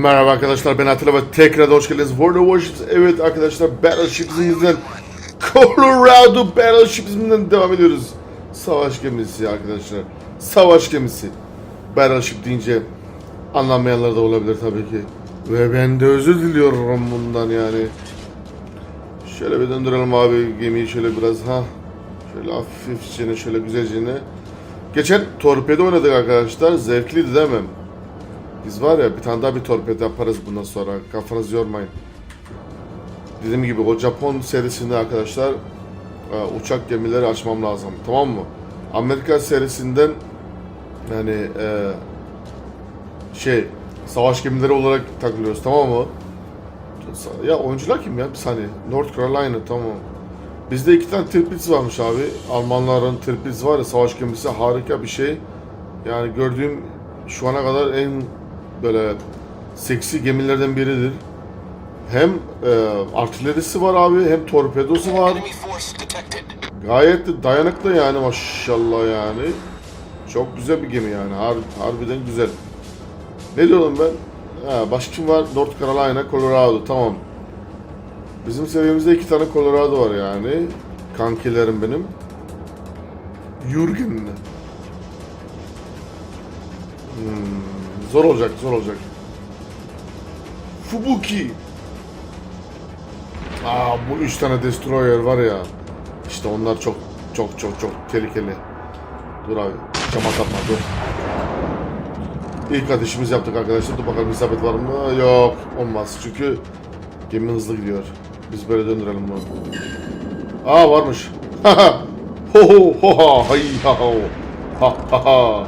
Merhaba arkadaşlar ben Atilla ve tekrar hoş geldiniz. World of Warships evet arkadaşlar Battleship'imizden Colorado Battleship'imizden devam ediyoruz. Savaş gemisi arkadaşlar. Savaş gemisi. Battleship deyince anlamayanlar da olabilir tabii ki. Ve ben de özür diliyorum bundan yani. Şöyle bir döndürelim abi gemiyi şöyle biraz ha. Şöyle hafifçe şöyle güzelce. Geçen torpedo oynadık arkadaşlar. Zevkliydi değil mi? Biz var ya bir tane daha bir torpedo yaparız bundan sonra. Kafanızı yormayın. Dediğim gibi o Japon serisinde arkadaşlar e, uçak gemileri açmam lazım. Tamam mı? Amerika serisinden yani e, şey savaş gemileri olarak takılıyoruz tamam mı? Ya oyuncular kim ya? Bir saniye. North Carolina tamam. Bizde iki tane Tirpitz varmış abi. Almanların Tirpitz var ya savaş gemisi harika bir şey. Yani gördüğüm şu ana kadar en böyle seksi gemilerden biridir. Hem e, artilerisi var abi hem torpedosu var. Gayet de dayanıklı yani maşallah yani. Çok güzel bir gemi yani. Har harbiden güzel. Ne diyorum ben? Ha, başka kim var? North Carolina, Colorado. Tamam. Bizim seviyemizde iki tane Colorado var yani. Kankilerim benim. Jürgen. Hmm, zor olacak, zor olacak. Fubuki. Aa bu üç tane destroyer var ya. İşte onlar çok çok çok çok tehlikeli. Dur abi. Cama kapma dur. İlk ateşimizi yaptık arkadaşlar. Dur bakalım isabet var mı? Yok. Olmaz. Çünkü gemi hızlı gidiyor. Biz böyle döndürelim bunu. Aa varmış. ho ho ho ha hay ha ho. Ha ha ha.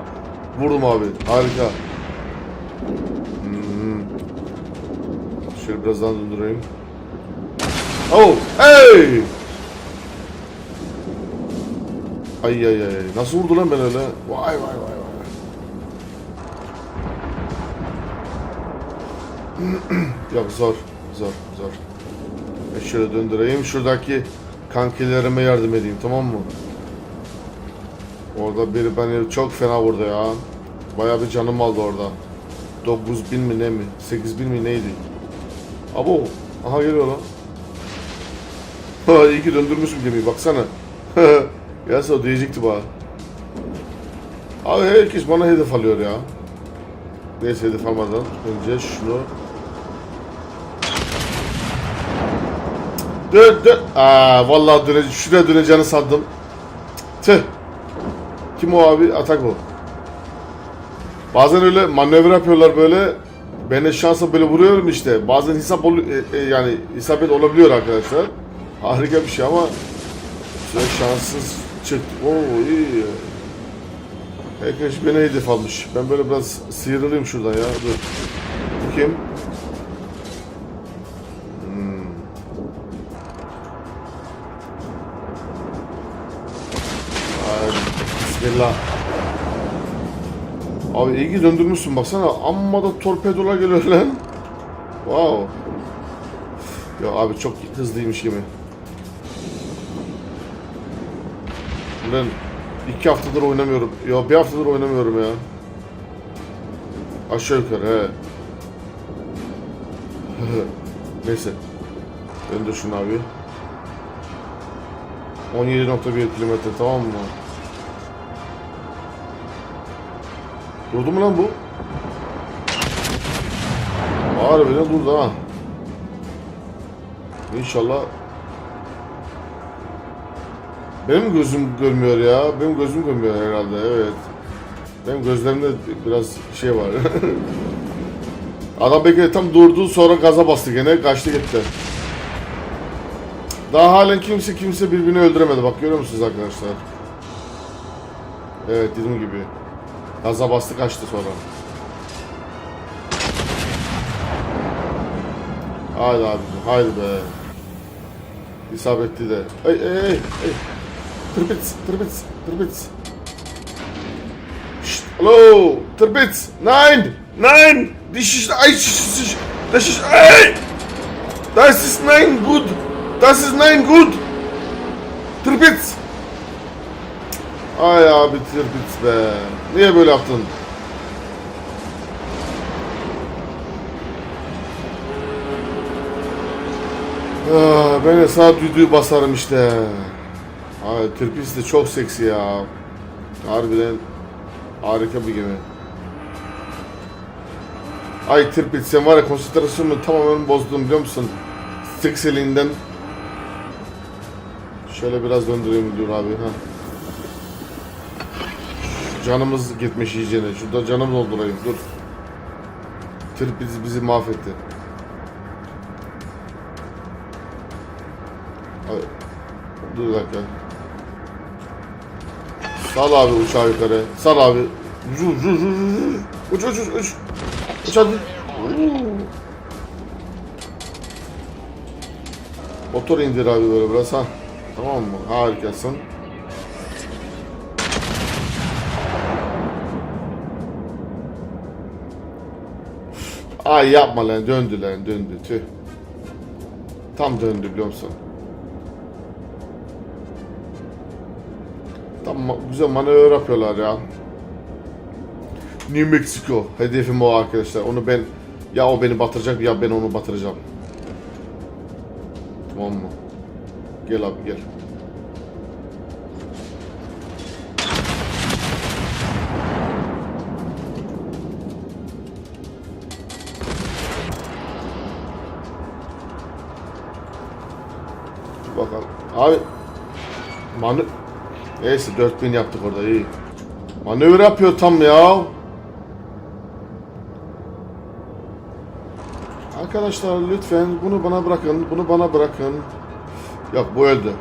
Vurdum abi. Harika. Daha döndüreyim. Oh, hey! Ay ay ay. Nasıl vurdu lan ben öyle? Vay vay vay vay. Yok zor. Zor zor. E şöyle döndüreyim. Şuradaki kankilerime yardım edeyim tamam mı? Orada biri beni çok fena vurdu ya. Bayağı bir canım aldı orada. 9000 mi ne mi? 8000 mi neydi? Abo. Aha geliyor lan. Ha iyi ki döndürmüşüm gemiyi baksana. Gelse o diyecekti bana. Abi herkes bana hedef alıyor ya. Neyse hedef almadan önce şunu Dön dön. Aa vallahi döne şuraya döneceğini sandım. Tüh. Kim o abi? Atak o. Bazen öyle manevra yapıyorlar böyle. Ben de şansa böyle vuruyorum işte. Bazen hesap ol e, e, yani isabet olabiliyor arkadaşlar. Harika bir şey ama şöyle şanssız çıktı. Oo iyi. Herkes beni hedef almış. Ben böyle biraz sıyrılayım şuradan ya. Dur. Bu kim? Hmm. Bismillah. Abi ki döndürmüşsün baksana. Amma da torpedolar geliyor lan. Wow. Ya abi çok hızlıymış gibi. Ben iki haftadır oynamıyorum. Ya bir haftadır oynamıyorum ya. Aşağı yukarı he. Neyse. Döndür şunu abi. 17.1 kilometre tamam mı? Durdu mu lan bu? Harbiden durdu ha. İnşallah benim gözüm görmüyor ya. Benim gözüm görmüyor herhalde evet. Benim gözlerimde biraz şey var. Adam belki tam durdu sonra gaza bastı gene kaçtı gitti. Daha halen kimse kimse birbirini öldüremedi bak görüyor musunuz arkadaşlar? Evet dediğim gibi. Gaza bastı kaçtı sonra. Haydi abi haydi be. İsabetli de. Ey ey ey. ey. Tırbits, tırbits, tırbits. Şşt, hello, tırbits. Nein, nein. This is, ay, this is, this is, ey. Das ist nein good. Das ist nein good. Tırbits. Ay abi tırbits be. Niye böyle yaptın? Ah, ben esas düdüğü basarım işte. Abi Tirpitz de çok seksi ya. Harbiden harika bir gemi. Ay Tirpitz sen var ya konsantrasyonumu tamamen bozdum biliyor musun? Seksiliğinden. Şöyle biraz döndüreyim dur abi. ha. Canımız gitmiş iyicene. Şurada canımı doldurayım dur. Tirpis bizi mahvetti. Ay, Dur bir dakika. Sal abi uçağı yukarı. Sal abi. Uç uç uç uç. Uç. Uuu. Motor indir abi böyle biraz ha. Tamam mı? Harikasın. Ay yapma lan döndü lan döndü tüh. Tam döndü biliyor musun? Tam ma- güzel manevra yapıyorlar ya. New Mexico hedefim o arkadaşlar. Onu ben ya o beni batıracak ya ben onu batıracağım. Tamam mı? Gel abi gel. Abi Manu... Neyse 4000 yaptık orada iyi. Manevra yapıyor tam ya. Arkadaşlar lütfen bunu bana bırakın. Bunu bana bırakın. Yok bu öldü.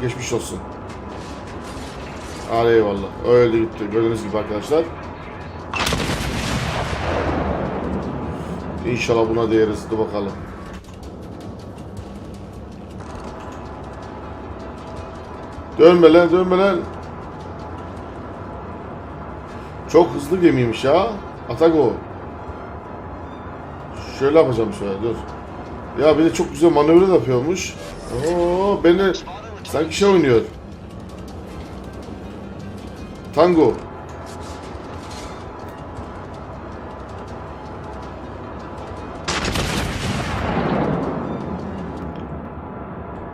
Geçmiş olsun. Hadi eyvallah. Öldü gitti. Gördüğünüz gibi arkadaşlar. İnşallah buna değeriz. Dur bakalım. Dönme lan dönme lan. Çok hızlı gemiymiş ya. Atago. Şöyle yapacağım şöyle dur. Ya bir de çok güzel manevra yapıyormuş. Oo beni sanki şey oynuyor. Tango.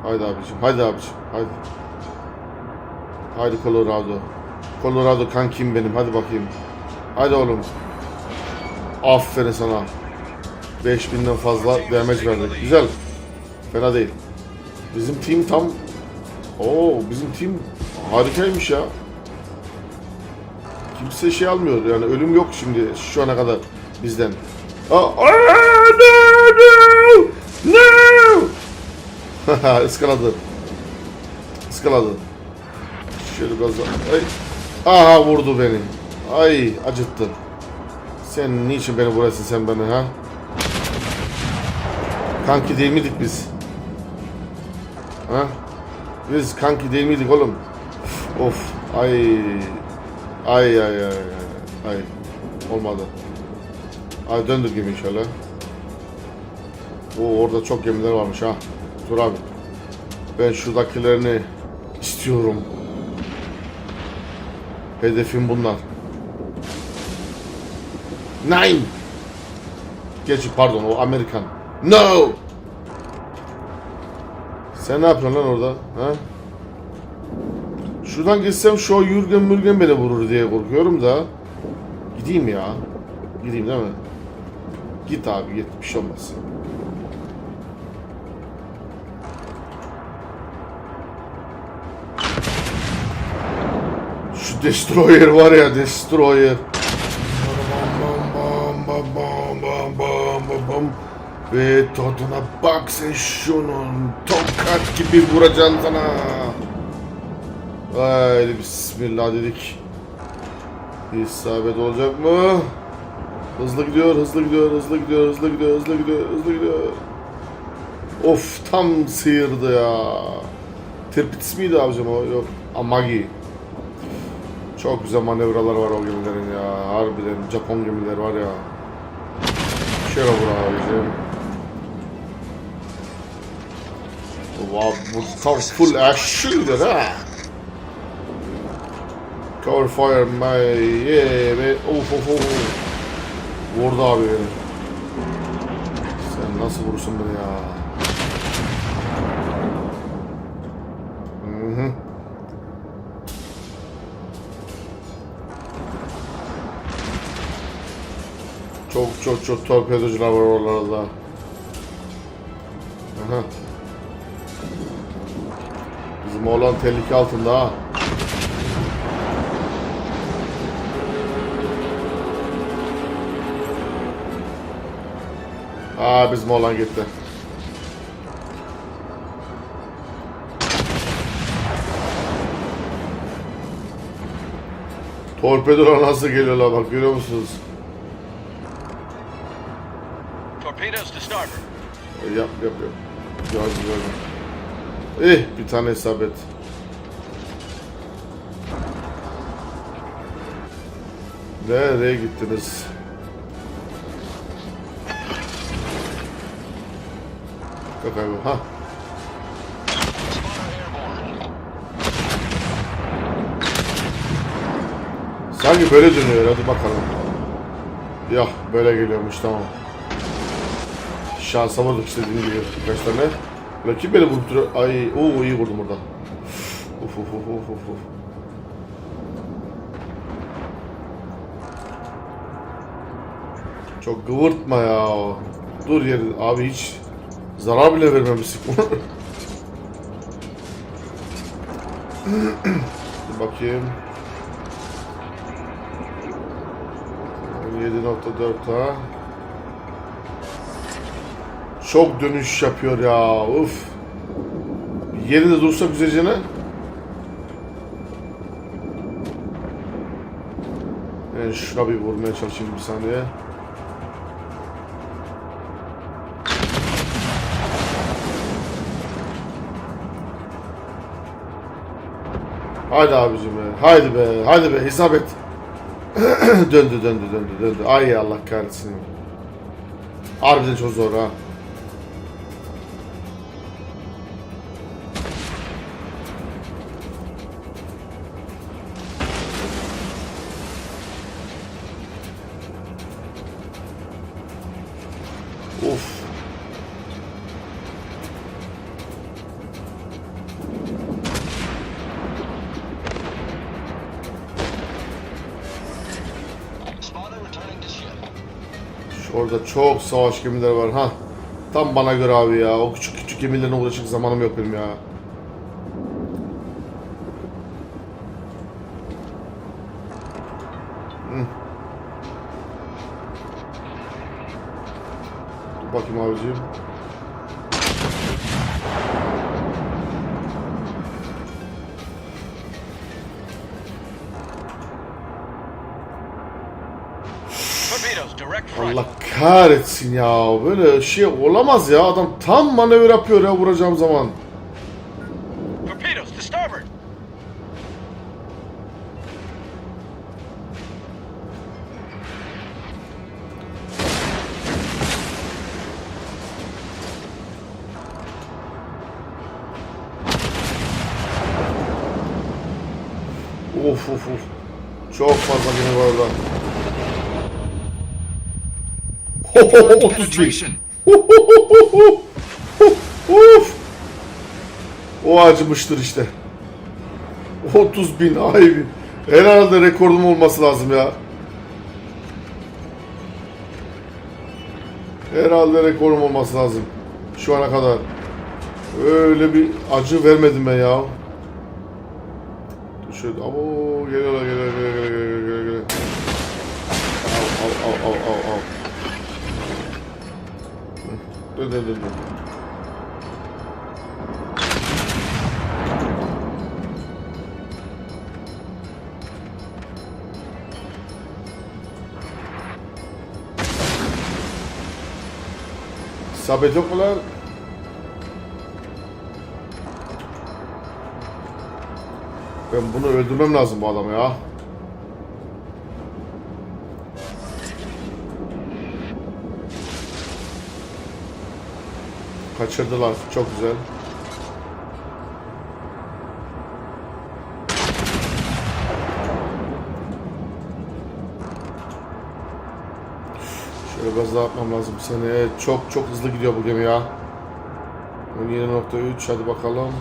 Haydi abicim, haydi abicim, haydi. Haydi Colorado. Colorado kankim benim, hadi bakayım. Hadi oğlum. Aferin sana. 5000'den fazla damage verdik. Güzel. Fena değil. Bizim team tam... Oo, bizim team harikaymış ya. Kimse şey almıyor yani ölüm yok şimdi şu ana kadar bizden. Aa, aa, no, no, no. Iskaladı. Iskaladı. Şöyle daha. Ay. Aha vurdu beni. Ay acıttı. Sen niçin beni vuruyorsun sen beni ha? Kanki değil miydik biz? Ha? Biz kanki değil miydik oğlum? Of. Ay. Ay ay ay ay. Olmadı. Ay döndür gibi inşallah. Oo orada çok gemiler varmış ha. Dur abi. Ben şuradakilerini istiyorum. Hedefim bunlar. Nine. Geç pardon o Amerikan. No. Sen ne yapıyorsun lan orada? Ha? Şuradan geçsem şu Yürgen Mürgen beni vurur diye korkuyorum da. Gideyim ya. Gideyim değil mi? Git abi git bir şey olmaz. Destroyer var ya Destroyer. Bam bam bam bam bam bam bam. Ve tadına bak sen şunun. Tokat gibi vuracaksın sana. Haydi bismillah dedik. İsabet olacak mı? Hızlı gidiyor, hızlı gidiyor, hızlı gidiyor, hızlı gidiyor, hızlı gidiyor, hızlı gidiyor. Of tam sıyırdı ya. Tirpitis miydi abicim o? Yok. Amagi. Çok güzel manevralar var o gemilerin ya. Harbiden Japon gemileri var ya. Şöyle vur abicim. Wow, bu tam full action gidiyor ha. Cover fire my yeah be. Of of of. Vurdu abi beni. Sen nasıl vurursun beni ya? Çok çok torpedocular var oralarda. Aha. Bizim oğlan tehlike altında ha. Aa bizim oğlan gitti. Torpedolar nasıl geliyorlar bak görüyor musunuz? Torpedoes to starboard. E, Yap yap yap. Gördüm gördüm. Eh bir tane isabet. Nereye gittiniz? Yok abi ha. Sanki böyle dönüyor hadi bakalım. Ya böyle geliyormuş tamam. Şansa vurduk işte dediğim gibi birkaç tane. Rakip beni vurup duruyor. Ay o iyi vurdum burada. Uf uf uf uf uf. Çok gıvırtma ya. Dur yeri abi hiç zarar bile vermemiştik bunu. Dur bakayım. 17.4 ha. Çok dönüş yapıyor ya. Uf. Yerinde dursa güzelce ne? Yani şuna bir vurmaya çalışayım bir saniye. Haydi abicim be. Haydi be. Haydi be. Hesap et. döndü döndü döndü döndü. Ay Allah kahretsin. Harbiden çok zor ha. Orada çok savaş gemileri var ha. Tam bana göre abi ya. O küçük küçük gemilerine uğraşacak zamanım yok benim ya. Dur bakayım abiciğim. Kahretsin ya. Böyle şey olamaz ya. Adam tam manevra yapıyor ya vuracağım zaman. Of of of. Çok fazla gemi var orada. 30 bin. of. O acımıştır işte. 30 bin ay bin. Herhalde rekordum olması lazım ya. Herhalde rekorum olması lazım. Şu ana kadar. Öyle bir acı vermedim ben ya. Dur şöyle. Abo geliyorlar geliyorlar geliyorlar geliyorlar geliyorlar. geliyorlar. Al al al al al al. Dur dur dur dur. Sabit yok mu lan? Ben bunu öldürmem lazım bu adamı ya. Kaçırdılar. Çok güzel. Şöyle biraz daha atmam lazım seni. Çok çok hızlı gidiyor bu gemi ya. 17.3 hadi bakalım.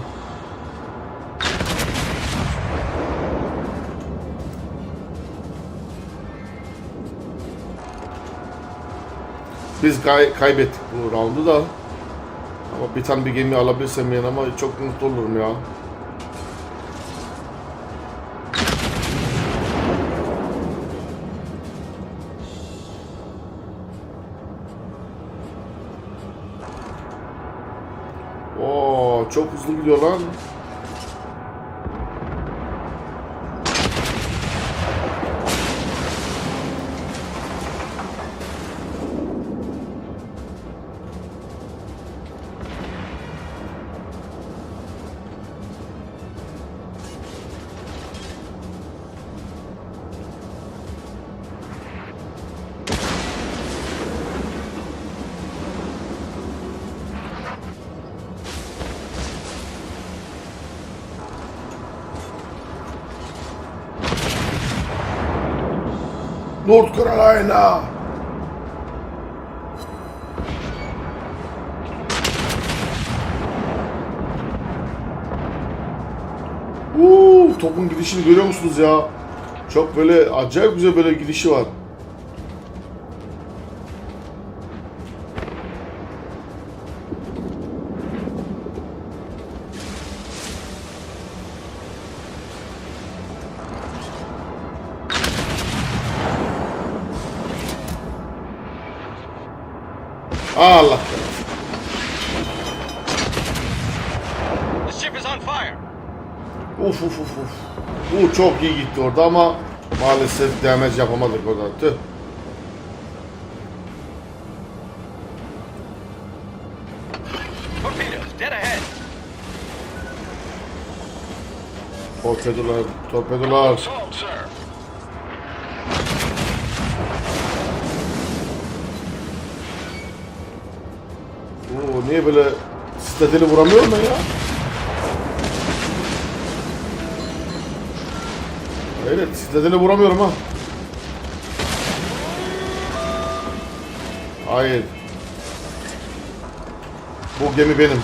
Biz kay- kaybettik bu roundu da. Ama bir tane bir gemi alabilirsem yanıma çok mutlu olurum ya. Oo, çok hızlı gidiyor lan. North Carolina. Uuu topun gidişini görüyor musunuz ya? Çok böyle acayip güzel böyle gidişi var. Çok iyi gitti orada ama maalesef damage yapamadık orada. Tüh. Torpedolar, torpedolar. Oo, niye böyle stateli vuramıyor mu ya? Evet, stateli vuramıyorum ha. Hayır. Bu gemi benim.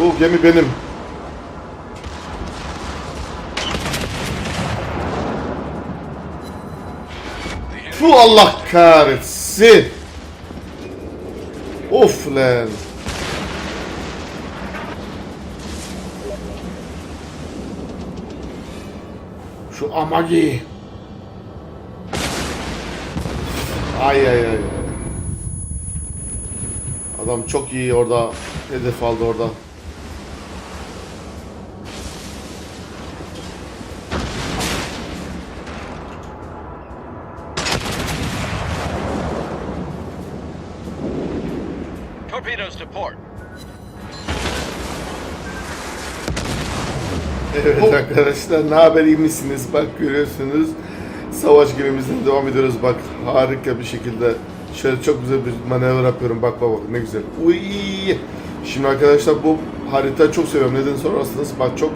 Bu gemi benim. Fu Allah kahretsin. Of lan. Şu amagi. Ay ay ay. Adam çok iyi orada hedef aldı orada. Arkadaşlar ne haber iyi misiniz? Bak görüyorsunuz savaş gemimizden devam ediyoruz bak harika bir şekilde şöyle çok güzel bir manevra yapıyorum bak bak bak ne güzel. Uy. Şimdi arkadaşlar bu haritayı çok seviyorum neden sorarsanız bak çok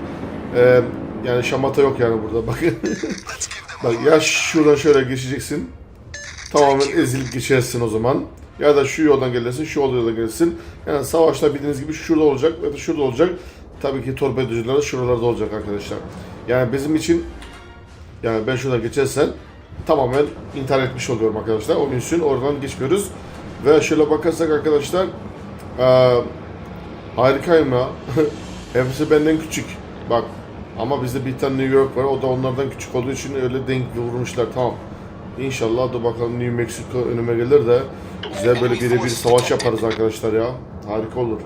e, yani şamata yok yani burada bakın. bak ya şuradan şöyle geçeceksin tamamen ezilip geçersin o zaman. Ya da şu yoldan gelirsin, şu yoldan gelirsin. Yani savaşta bildiğiniz gibi şurada olacak ya da şurada olacak. Tabii ki torpedocular da şuralarda olacak arkadaşlar. Yani bizim için yani ben şuradan geçersen tamamen intihar etmiş oluyorum arkadaşlar. Onun için oradan geçmiyoruz. Ve şöyle bakarsak arkadaşlar eee harikayım ya. Hepsi benden küçük. Bak ama bizde bir tane New York var. O da onlardan küçük olduğu için öyle denk vurmuşlar. Tamam. İnşallah da bakalım New Mexico önüme gelir de güzel böyle birebir savaş yaparız arkadaşlar ya. Harika olur.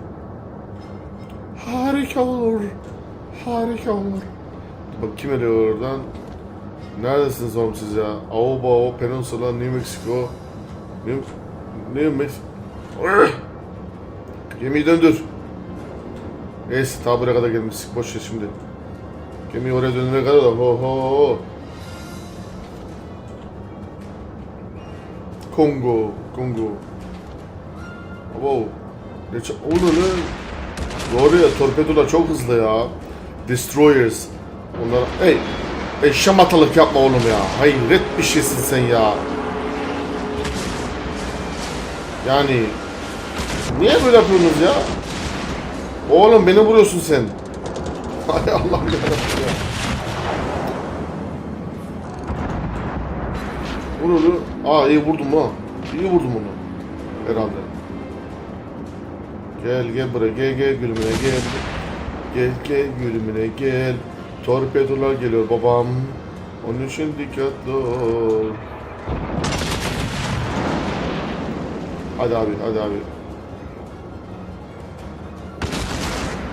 Harika olur. Harika olur. Bak kim arıyor oradan? Neredesiniz oğlum siz ya? Aoba, Peninsula, New Mexico. New, New Mexico. Gemiyi döndür. Neyse ta buraya kadar gelmiştik. Boş ver şimdi. Gemiyi oraya döndürene kadar da ho ho ho. Kongo, Kongo. Wow. Ne o ne? Doğru ya torpedolar çok hızlı ya. Destroyers. Onlar... Hey! Hey şamatalık yapma oğlum ya. Hayret bir şeysin sen ya. Yani... Niye böyle yapıyorsunuz ya? Oğlum beni vuruyorsun sen. Hay Allah ya. Vur onu. Aa iyi vurdum ha. İyi vurdum onu. Herhalde. Gel gel buraya gel gel gülümüne gel. Gel gel gülümüne gel. Torpedolar geliyor babam. Onun için dikkatli ol. Hadi abi hadi abi.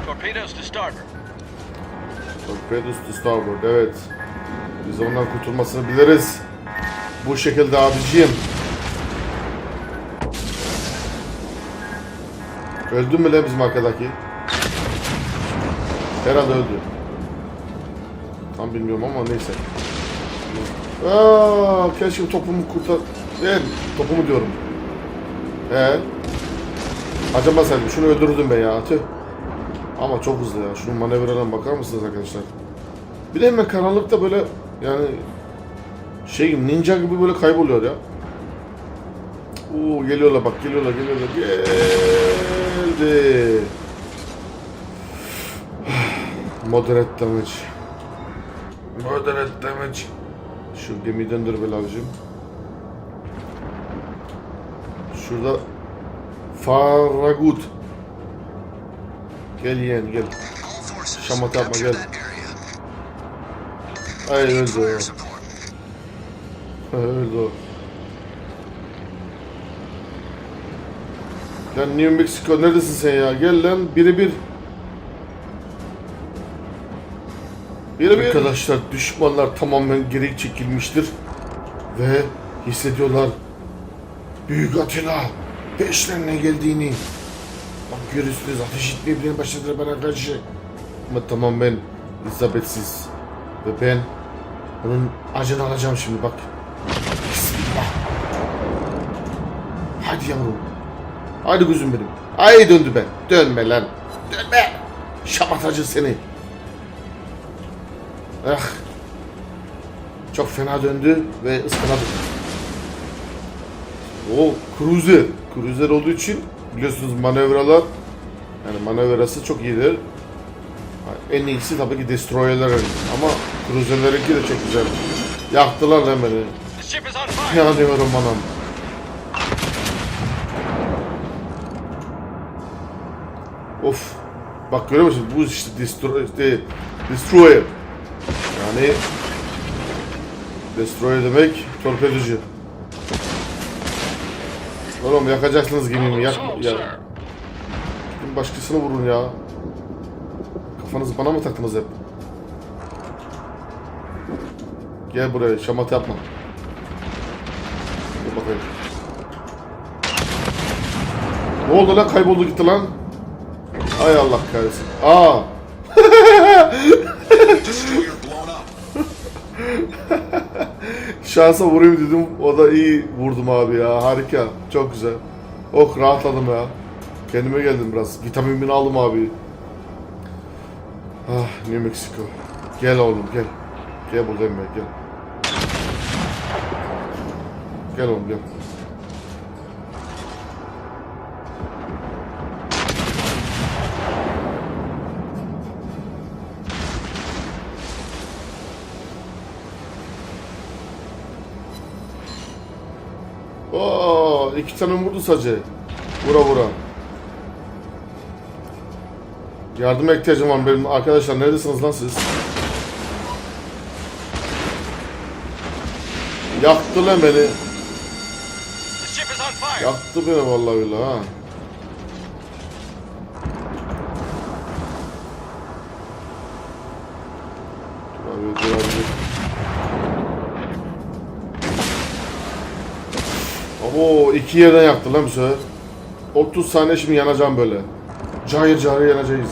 Torpedoes to starboard. Torpedoes to starboard evet. Biz ondan kurtulmasını biliriz. Bu şekilde abiciğim. Öldü mü lan bizim arkadaki? Herhalde öldü. Tam bilmiyorum ama neyse. Aa, keşke topumu kurtar... Ver, topumu diyorum. He. Acımasaydım şunu öldürürdüm ben ya. Tüh. Ama çok hızlı ya. Şunun manevralarına bakar mısınız arkadaşlar? Bir de hemen karanlıkta böyle yani şey ninja gibi böyle kayboluyor ya. Oo geliyorlar bak geliyorlar geliyorlar. Geldi. Moderate damage. Moderate damage. Şu gemiyi döndür abicim. Şurada Faragut. Gel yeğen gel. Şamata yapma gel. Ay öldü o. öldü o. Lan New Mexico neredesin sen ya? Gel lan biri bir. Bir. Arkadaşlar düşmanlar tamamen geri çekilmiştir. Ve hissediyorlar. Büyük Atilla peşlerine geldiğini. Bak görürsünüz ateş etmeye bile başladılar bana karşı. Ama tamam ben Elizabeth'siz. Ve ben onun acını alacağım şimdi bak. Bismillah. Hadi yavrum. Hadi kuzum benim. Ay döndü ben. Dönme lan. Dönme. Şamatacı seni. Ah. Çok fena döndü ve ıskaladı. O cruiser. Cruiser olduğu için biliyorsunuz manevralar yani manevrası çok iyidir. En iyisi tabii ki destroyerler ama cruiserlerinki de çok güzel. Yaktılar lan beni. Yanıyorum anam. Of. Bak görüyor musun? Bu işte destroy, işte destroyer. Yani destroyer demek torpedocu. Oğlum yakacaksınız gemimi yak ya. Gidin başkasını vurun ya. Kafanızı bana mı taktınız hep? Gel buraya şamata yapma. Dur bakayım. Ne oldu lan kayboldu gitti lan. Ay Allah kahretsin. Aa. Şansa vurayım dedim. O da iyi vurdum abi ya. Harika. Çok güzel. Oh rahatladım ya. Kendime geldim biraz. Vitaminimi aldım abi. Ah New Mexico. Gel oğlum gel. Gel buradayım ben gel. Gel oğlum gel. Oo, iki tane vurdu sadece. Vura vura. Yardıma ihtiyacım var benim. Arkadaşlar neredesiniz lan siz? Yaktı lan beni. Yaktı beni vallahi billahi ha. Dur abi, dur abi. Abo iki yerden yaktı lan bu sefer. 30 saniye şimdi yanacağım böyle. Cayır cayır yanacağız.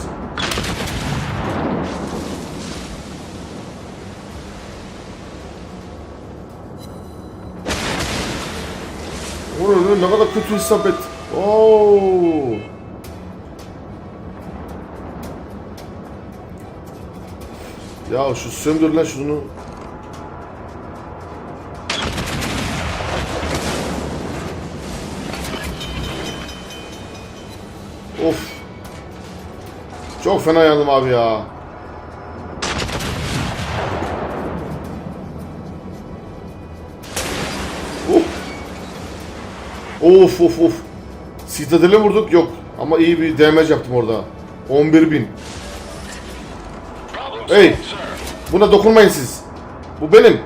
Oğlum ne kadar kötü isabet. Oo. Ya şu söndür lan şunu. Çok fena yandım abi ya. Of of of. Citadel'e vurduk yok. Ama iyi bir damage yaptım orada. 11.000. Problem Hey. Buna dokunmayın siz. Bu benim.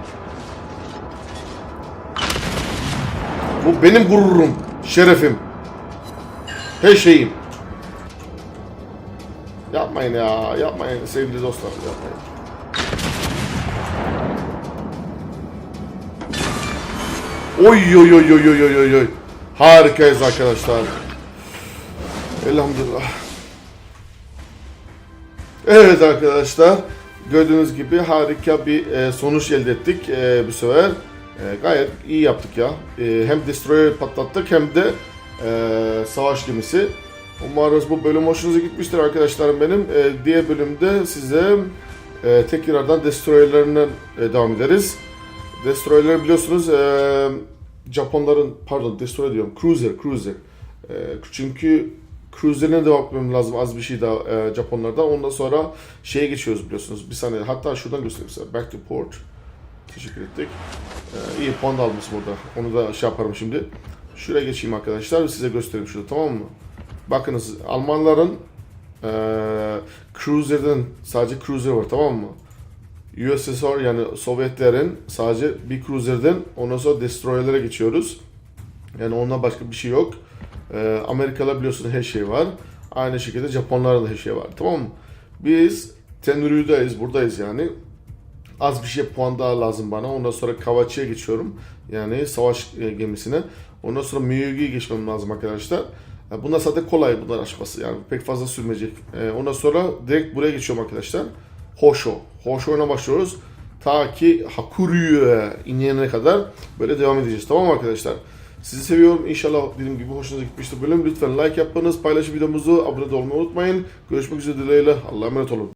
Bu benim gururum, şerefim. Her şeyim. Yapmayın ya, yapmayın sevgili dostlar, yapmayın. Oy oy oy oy oy oy oy. Harikayız arkadaşlar. Elhamdülillah. Evet arkadaşlar. Gördüğünüz gibi harika bir e, sonuç elde ettik e, bu sefer. E, gayet iyi yaptık ya. E, hem destroyer patlattık hem de e, savaş gemisi. Umarız bu bölüm hoşunuza gitmiştir arkadaşlarım benim. E, diğer bölümde size e, tekrardan destroyerlerinden e, devam ederiz. Destroyerler biliyorsunuz e, Japonların pardon destroyer diyorum cruiser cruiser. E, çünkü cruiser'ine devam etmem lazım az bir şey daha e, Japonlardan. Ondan sonra şeye geçiyoruz biliyorsunuz. Bir saniye hatta şuradan göstereyim size. Back to port. Teşekkür ettik. E, iyi puan da almış burada. Onu da şey yaparım şimdi. Şuraya geçeyim arkadaşlar size göstereyim şurada tamam mı? Bakınız Almanların e, cruiser'den sadece cruiser var tamam mı? USSR yani Sovyetlerin sadece bir cruiser'den ondan sonra destroyer'lere geçiyoruz. Yani ondan başka bir şey yok. Ee, Amerikalı biliyorsun her şey var. Aynı şekilde Japonlarda da her şey var. Tamam mı? Biz Tenryu'dayız, buradayız yani. Az bir şey puan daha lazım bana. Ondan sonra Kawachi'ye geçiyorum. Yani savaş e, gemisine. Ondan sonra Miyugi'ye geçmem lazım arkadaşlar. E, Bunlar zaten kolay bunlar açması yani pek fazla sürmeyecek. E, ondan sonra direkt buraya geçiyorum arkadaşlar. Hosho. Hosho'ya başlıyoruz. Ta ki Hakuryu'ya inene kadar böyle devam edeceğiz. Tamam mı arkadaşlar? Sizi seviyorum. İnşallah dediğim gibi hoşunuza gitmiştir bölüm. Lütfen like yapmanız, paylaşın videomuzu, abone olmayı unutmayın. Görüşmek üzere dileğiyle. Allah'a emanet olun.